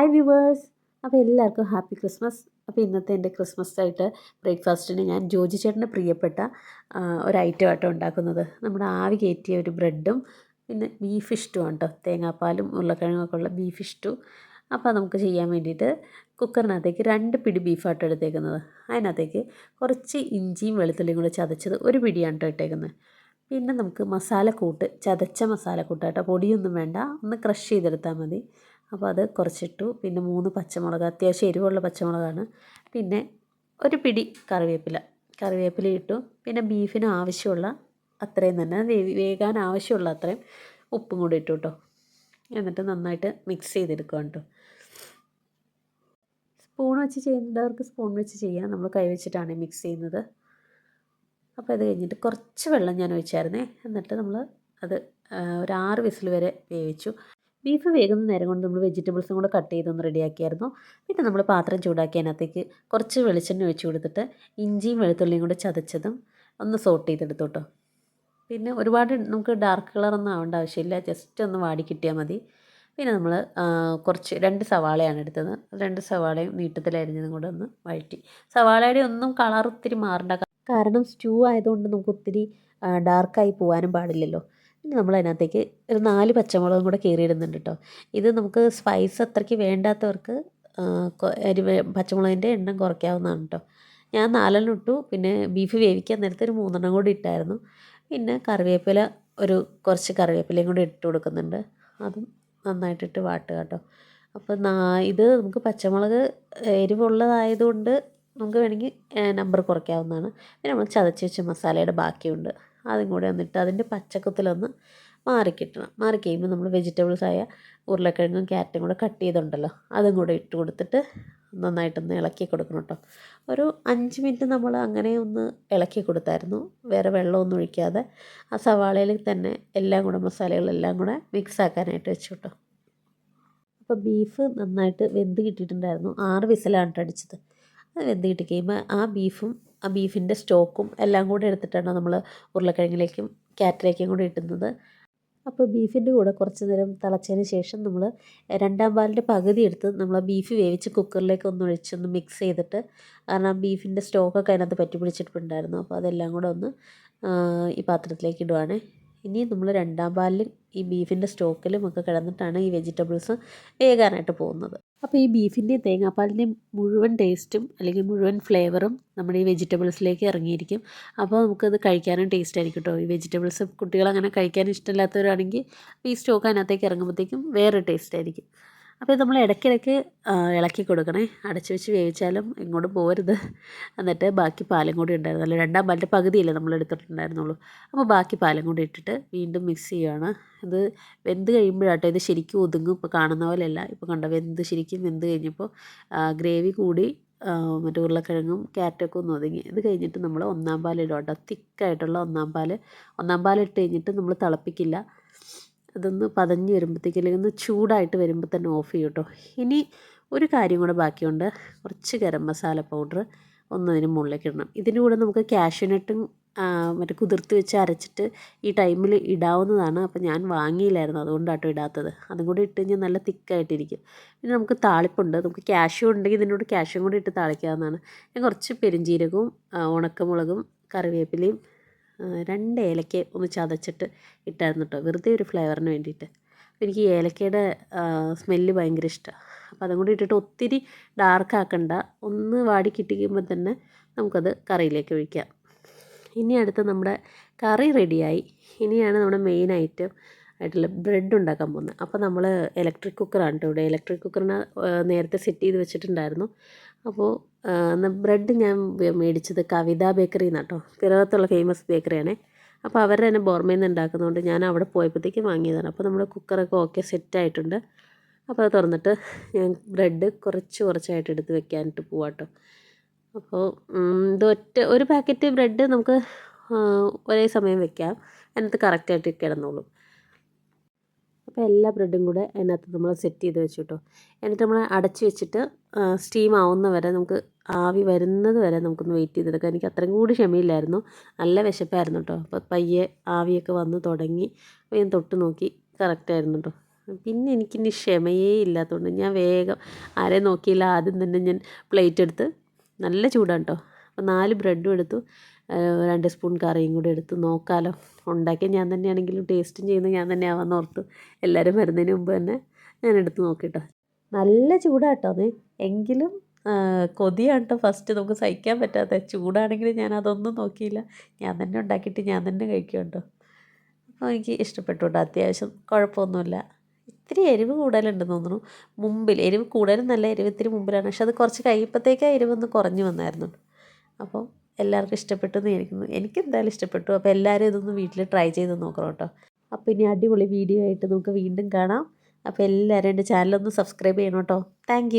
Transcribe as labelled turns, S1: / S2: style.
S1: Hi viewers അപ്പോൾ എല്ലാവർക്കും happy Christmas അപ്പോൾ ഇന്നത്തെ എന്റെ ക്രിസ്മസ് ആയിട്ട് ബ്രേക്ക്ഫാസ്റ്റിന് ഞാൻ ജോജി ചേട്ടന് പ്രിയപ്പെട്ട ഒരു ഐറ്റം ആട്ടോ ഉണ്ടാക്കുന്നത്. നമ്മുടെ ആവി കയറ്റിയ ഒരു ബ്രെഡും പിന്നെ ബീഫ് ഇഷ്ടമാണ് കേട്ടോ തേങ്ങാപ്പാലും ഉരുളക്കിഴങ്ങൊക്കെ ഉള്ള ബീഫ് ഇഷ്ടു അപ്പോൾ നമുക്ക് ചെയ്യാൻ വേണ്ടിയിട്ട് കുക്കറിനകത്തേക്ക് രണ്ട് പിടി ബീഫാട്ടോ എടുത്തേക്കുന്നത്. അതിനകത്തേക്ക് കുറച്ച് ഇഞ്ചിയും വെളുത്തുള്ളിയും കൂടെ ചതച്ചത് ഒരു പിടിയാണ് കേട്ടോ ഇട്ടേക്കുന്നത്. പിന്നെ നമുക്ക് മസാലക്കൂട്ട് ചതച്ച മസാലക്കൂട്ട് കേട്ടോ പൊടിയൊന്നും വേണ്ട. ഒന്ന് ക്രഷ് ചെയ്തെടുത്താൽ മതി. അപ്പോൾ അത് കുറച്ചിട്ടു. പിന്നെ മൂന്ന് പച്ചമുളക് അത്യാവശ്യം എരിവുള്ള പച്ചമുളകാണ്. പിന്നെ ഒരു പിടി കറിവേപ്പില. കറിവേപ്പില ഇട്ടു. പിന്നെ ബീഫിന് ആവശ്യമുള്ള അത്രയും തന്നെ. വേവി വേകാൻ ആവശ്യമുള്ള അത്രയും ഉപ്പും കൂടി ഇട്ടു കേട്ടോ എന്നിട്ട് നന്നായിട്ട് മിക്സ് ചെയ്തെടുക്കുക കേട്ടോ സ്പൂൺ വെച്ച് ചെയ്യുന്നവർക്ക് സ്പൂൺ വെച്ച് ചെയ്യാം. നമ്മൾ കൈ വെച്ചിട്ടാണ് മിക്സ് ചെയ്യുന്നത്. അപ്പോൾ ഇത് കഴിഞ്ഞിട്ട് കുറച്ച് വെള്ളം ഞാൻ ഒഴിച്ചായിരുന്നേ. എന്നിട്ട് നമ്മൾ അത് ഒരു ആറ് വിസിൽ വരെ വേവിച്ചു. ബീഫ് വേകുന്ന നേരം കൊണ്ട് നമ്മൾ വെജിറ്റബിൾസും കൂടെ കട്ട് ചെയ്തൊന്ന് റെഡിയാക്കിയായിരുന്നു. പിന്നെ നമ്മൾ പാത്രം ചൂടാക്കി അതിനകത്തേക്ക് കുറച്ച് വെളിച്ചെണ്ണ ഒഴിച്ചു കൊടുത്തിട്ട് ഇഞ്ചിയും വെളുത്തുള്ളിയും കൂടെ ചതച്ചതും ഒന്ന് സോട്ട് ചെയ്തെടുത്തു കേട്ടോ പിന്നെ ഒരുപാട് നമുക്ക് ഡാർക്ക് കളറൊന്നും ആവേണ്ട ആവശ്യമില്ല. ജസ്റ്റ് ഒന്ന് വാടി കിട്ടിയാൽ മതി. പിന്നെ നമ്മൾ കുറച്ച് രണ്ട് സവാളയാണ് എടുത്തത്. രണ്ട് സവാളയും നീട്ടത്തിലരിഞ്ഞതും കൂടെ ഒന്ന് വഴറ്റി. സവാളയുടെ ഒന്നും കളർ ഒത്തിരി മാറേണ്ട. കാരണം സ്റ്റൂ ആയതുകൊണ്ട് നമുക്ക് ഒത്തിരി ഡാർക്കായി പോകാനും പാടില്ലല്ലോ. പിന്നെ നമ്മൾ അതിനകത്തേക്ക് ഒരു നാല് പച്ചമുളകും കൂടെ കീറിയിടുന്നുണ്ട് കേട്ടോ. ഇത് നമുക്ക് സ്പൈസ് അത്രയ്ക്ക് വേണ്ടാത്തവർക്ക് അരി പച്ചമുളകിന്റെ എണ്ണം കുറയ്ക്കാവുന്നതാണ് കേട്ടോ. ഞാൻ നാലെണ്ണം ഇട്ടു പിന്നെ ബീഫ് വേവിക്കാൻ നേരത്തെ ഒരു മൂന്നെണ്ണം കൂടി ഇട്ടായിരുന്നു. പിന്നെ കറിവേപ്പില ഒരു കുറച്ച് കറിവേപ്പിലയും കൂടി ഇട്ട് കൊടുക്കുന്നുണ്ട്. അതും നന്നായിട്ടിട്ട് വാട്ടുക കേട്ടോ. അപ്പോൾ നാ ഇത് നമുക്ക് പച്ചമുളക് എരിവുള്ളതായതുകൊണ്ട് നമുക്ക് വേണമെങ്കിൽ നമ്പർ കുറയ്ക്കാവുന്നതാണ്. പിന്നെ നമ്മൾ ചതച്ച് വെച്ച മസാലയുടെ ബാക്കിയുണ്ട്. അതും കൂടെ ഒന്നിട്ട് അതിന്റെ പച്ചക്കത്തിലൊന്ന് മാറിക്കിട്ടണം മാറിക്കഴിയുമ്പോൾ നമ്മൾ വെജിറ്റബിൾസായ ഉരുളക്കിഴങ്ങും ക്യാരറ്റും കൂടെ കട്ട് ചെയ്തുണ്ടല്ലോ അതും കൂടെ ഇട്ട് കൊടുത്തിട്ട് നന്നായിട്ടൊന്ന് ഇളക്കി കൊടുക്കണം കേട്ടോ ഒരു അഞ്ച് മിനിറ്റ് നമ്മൾ അങ്ങനെ ഒന്ന് ഇളക്കി കൊടുത്തായിരുന്നു. വേറെ വെള്ളമൊന്നും ഒഴിക്കാതെ ആ സവാളയിൽ തന്നെ എല്ലാം കൂടെ മസാലകളെല്ലാം കൂടെ മിക്സ് ആക്കാനായിട്ട് വെച്ചു കേട്ടോ അപ്പോൾ ബീഫ് നന്നായിട്ട് വെന്ത് കിട്ടിയിട്ടുണ്ടായിരുന്നു. ആറ് വിസിലാണ് അടിച്ചത്. അത് വെന്ത് കിട്ടി? കഴിയുമ്പോൾ ആ ബീഫും ആ ബീഫിന്റെ സ്റ്റോക്കും എല്ലാം കൂടെ എടുത്തിട്ടാണ് നമ്മൾ ഉരുളക്കിഴങ്ങിലേക്കും ക്യാരറ്റിലേക്കും കൂടെ ഇട്ടുന്നത്. അപ്പോൾ ബീഫിന്റെ കൂടെ കുറച്ച് നേരം തിളച്ചതിന് ശേഷം നമ്മൾ രണ്ടാം പാലിന്റെ പകുതി എടുത്ത് നമ്മൾ ബീഫ് വേവിച്ച് കുക്കറിലേക്ക് ഒന്ന് ഒഴിച്ചൊന്ന് മിക്സ് ചെയ്തിട്ട് കാരണം ബീഫിന്റെ സ്റ്റോക്കൊക്കെ അതിനകത്ത് പറ്റി പിടിച്ചിട്ടുണ്ടായിരുന്നു അപ്പോൾ അതെല്ലാം കൂടെ ഒന്ന് ഈ പാത്രത്തിലേക്ക് ഇടുവാണ്. ഇനി നമ്മൾ രണ്ടാം പാലിൽ ഈ ബീഫിന്റെ സ്റ്റോക്കിലും ഒക്കെ കിടന്നിട്ടാണ് ഈ വെജിറ്റബിൾസ് വേകാനായിട്ട് പോകുന്നത്. അപ്പോൾ ഈ ബീഫിന്റെയും തേങ്ങാപ്പാലിന്റെയും മുഴുവൻ ടേസ്റ്റും അല്ലെങ്കിൽ മുഴുവൻ ഫ്ലേവറും നമ്മുടെ ഈ വെജിറ്റബിൾസിലേക്ക് ഇറങ്ങിയിരിക്കും. അപ്പോൾ നമുക്കത് കഴിക്കാനും ടേസ്റ്റ് ആയിരിക്കും കേട്ടോ. ഈ വെജിറ്റബിൾസ് കുട്ടികൾ അങ്ങനെ കഴിക്കാൻ ഇഷ്ടമില്ലാത്തവരാണെങ്കിൽ ഈ സ്റ്റോക്ക് അതിനകത്തേക്ക് ഇറങ്ങുമ്പോഴത്തേക്കും വേറെ ടേസ്റ്റ് ആയിരിക്കും. അപ്പോൾ ഇത് നമ്മൾ ഇടയ്ക്കിടയ്ക്ക് ഇളക്കി കൊടുക്കണേ. അടച്ചു വെച്ച് വേവിച്ചാലും ഇങ്ങോട്ട് പോരുത്. എന്നിട്ട് ബാക്കി പാലും കൂടി ഉണ്ടായിരുന്നു അല്ല രണ്ടാം പാലിന്റെ പകുതിയല്ലേ നമ്മൾ എടുത്തിട്ടുണ്ടായിരുന്നുള്ളൂ. അപ്പോൾ ബാക്കി പാലും കൂടി ഇട്ടിട്ട് വീണ്ടും മിക്സ് ചെയ്യുകയാണ് ഇത് വെന്ത് കഴിയുമ്പോഴാട്ടോ ഇത് ശരിക്കും ഒതുങ്ങും. ഇപ്പോൾ കാണുന്ന പോലെയല്ല. ഇപ്പോൾ കണ്ട വെന്ത് ശരിക്കും വെന്ത് കഴിഞ്ഞപ്പോൾ ഗ്രേവി കൂടി മറ്റേ ഉരുളക്കിഴങ്ങും ക്യാരറ്റൊക്കെ ഒന്ന് ഒതുങ്ങി. ഇത് കഴിഞ്ഞിട്ട് നമ്മൾ ഒന്നാം പാലിടും കേട്ടോ തിക്കായിട്ടുള്ള ഒന്നാം പാൽ ഒന്നാം പാലിട്ട് കഴിഞ്ഞിട്ട് നമ്മൾ തിളപ്പിക്കില്ല. അതൊന്ന് പതഞ്ഞ് വരുമ്പോഴത്തേക്ക് അല്ലെങ്കിൽ ഒന്ന് ചൂടായിട്ട് വരുമ്പോൾ തന്നെ ഓഫ് ചെയ്യും കേട്ടോ ഇനി ഒരു കാര്യം കൂടെ ബാക്കിയുണ്ട്. കുറച്ച് ഗരം മസാല പൗഡർ ഒന്ന് അതിന് മുകളിലേക്ക് ഇടണം. ഇതിന്റെ കൂടെ നമുക്ക് കാഷ്യൂനട്ടും മറ്റേ കുതിർത്ത് വെച്ച് അരച്ചിട്ട് ഈ ടൈമിൽ ഇടാവുന്നതാണ്. അപ്പോൾ ഞാൻ വാങ്ങിയില്ലായിരുന്നു. അതുകൊണ്ടാട്ടോ ഇടാത്തത്. അതും കൂടി ഇട്ട് കഴിഞ്ഞാൽ നല്ല തിക്കായിട്ടിരിക്കും. പിന്നെ നമുക്ക് താളിപ്പുണ്ട്. നമുക്ക് കാഷ്യൂ ഉണ്ടെങ്കിൽ ഇതിന്റെ കൂടെ കാഷ്യൂം കൂടി ഇട്ട് താളിക്കാവുന്നതാണ്. ഞാൻ കുറച്ച് പെരുംജീരകവും ആ, ഉണക്കമുളകും കറിവേപ്പിലയും രണ്ട് ഏലക്ക ഒന്ന് ചതച്ചിട്ട് ഇട്ടായിരുന്നു കേട്ടോ വെറുതെ ഒരു ഫ്ലേവറിന് വേണ്ടിയിട്ട്. എനിക്ക് ഏലക്കയുടെ സ്മെല്ല് ഭയങ്കര ഇഷ്ടമാണ് അപ്പോൾ അതും കൂടി ഇട്ടിട്ട് ഒത്തിരി ഡാർക്ക് ആക്കണ്ട. ഒന്ന് വാടി കിട്ടിക്കുമ്പോൾ തന്നെ നമുക്കത് കറിയിലേക്ക് ഒഴിക്കാം. ഇനി അടുത്ത് നമ്മുടെ കറി റെഡിയായി ഇനിയാണ് നമ്മുടെ മെയിൻ ഐറ്റം ആയിട്ടുള്ള ബ്രെഡ് ഉണ്ടാക്കാൻ പോകുന്നത്. അപ്പോൾ നമ്മൾ ഇലക്ട്രിക് കുക്കറാണ് കേട്ടോ ഇവിടെ. ഇലക്ട്രിക് കുക്കറിന് നേരത്തെ സെറ്റ് ചെയ്ത് വെച്ചിട്ടുണ്ടായിരുന്നു. അപ്പോൾ ബ്രെഡ് ഞാൻ മേടിച്ചത് കവിത ബേക്കറി എന്നാണ് കേട്ടോ പിറകത്തുള്ള ഫേമസ് ബേക്കറിയാണേ അപ്പോൾ അവരുടെ തന്നെ ബോർമയിൽ നിന്ന് ഉണ്ടാക്കുന്നതുകൊണ്ട് ഞാൻ അവിടെ പോയപ്പോഴത്തേക്കും വാങ്ങിയതാണ്. അപ്പോൾ നമ്മുടെ കുക്കറൊക്കെ ഓക്കെ സെറ്റായിട്ടുണ്ട് അപ്പോൾ അത് തുറന്നിട്ട് ഞാൻ ബ്രെഡ് കുറച്ച് കുറച്ചായിട്ട് എടുത്ത് വെക്കാനായിട്ട് പോവാട്ടോ. അപ്പോൾ ഇത് ഒറ്റ ഒരു പാക്കറ്റ് ബ്രെഡ് നമുക്ക് ഒരേ സമയം വെക്കാം. അതിനകത്ത് കറക്റ്റായിട്ട് കിടന്നോളും. അപ്പോൾ എല്ലാ ബ്രെഡും കൂടെ അതിനകത്ത് നമ്മൾ സെറ്റ് ചെയ്ത് വെച്ചു കേട്ടോ എന്നിട്ട് നമ്മൾ അടച്ച് വെച്ചിട്ട് സ്റ്റീം ആവുന്ന വരെ നമുക്ക് ആവി വരുന്നത് വരെ നമുക്കൊന്ന് വെയിറ്റ് ചെയ്തെടുക്കാം. എനിക്ക് അത്രയും കൂടി ക്ഷമയില്ലായിരുന്നു. നല്ല വിശപ്പായിരുന്നു കേട്ടോ അപ്പോൾ പയ്യെ ആവിയൊക്കെ വന്ന് തുടങ്ങി. അപ്പോൾ ഞാൻ തൊട്ട് നോക്കി കറക്റ്റായിരുന്നു കേട്ടോ പിന്നെ എനിക്കിനി ക്ഷമയേ ഇല്ലാത്തതുകൊണ്ട് ഞാൻ വേഗം ആരെയും നോക്കിയില്ല ആദ്യം തന്നെ ഞാൻ പ്ലേറ്റ് എടുത്ത് നല്ല ചൂടാണ് കേട്ടോ അപ്പോൾ നാല് ബ്രെഡും എടുത്തു രണ്ട് സ്പൂൺ കറിയും കൂടി എടുത്തു. നോക്കാമല്ലോ ഉണ്ടാക്കി ഞാൻ തന്നെയാണെങ്കിലും ടേസ്റ്റും ചെയ്യുന്നത് ഞാൻ തന്നെ ആവാൻ ഓർത്തു എല്ലാവരും വരുന്നതിന് മുമ്പ് തന്നെ ഞാൻ എടുത്ത് നോക്കിട്ടോ. നല്ല ചൂടാട്ടോ അത്. എങ്കിലും കൊതിയാണ് കേട്ടോ ഫസ്റ്റ് നമുക്ക് സഹിക്കാൻ പറ്റാത്ത. ചൂടാണെങ്കിൽ ഞാൻ അതൊന്നും നോക്കിയില്ല. ഞാൻ തന്നെ ഉണ്ടാക്കിയിട്ട് ഞാൻ തന്നെ കഴിക്കും കേട്ടോ അപ്പോൾ എനിക്ക് ഇഷ്ടപ്പെട്ടു കേട്ടോ അത്യാവശ്യം കുഴപ്പമൊന്നുമില്ല. ഇത്തിരി എരിവ് കൂടുതലുണ്ടെന്ന് തോന്നുന്നു. മുമ്പിൽ എരിവ് കൂടുതലും നല്ല എരിവ് ഇത്തിരി മുമ്പിലാണ്. പക്ഷെ അത് കുറച്ച് കഴിയുമ്പോഴത്തേക്ക് ആ എരിവൊന്ന് കുറഞ്ഞു വന്നായിരുന്നു. അപ്പോൾ എല്ലാവർക്കും ഇഷ്ടപ്പെട്ടു എന്ന് വിചാരിക്കുന്നു. എനിക്ക് എന്തായാലും ഇഷ്ടപ്പെട്ടു. അപ്പോൾ എല്ലാവരും ഇതൊന്ന് വീട്ടിൽ ട്രൈ ചെയ്ത് നോക്കണം കേട്ടോ. അപ്പോൾ ഇനി അടിപൊളി വീഡിയോ ആയിട്ട് നമുക്ക് വീണ്ടും കാണാം. അപ്പോൾ എല്ലാവരും എന്റെ ചാനലൊന്ന് സബ്സ്ക്രൈബ് ചെയ്യണം കേട്ടോ. താങ്ക്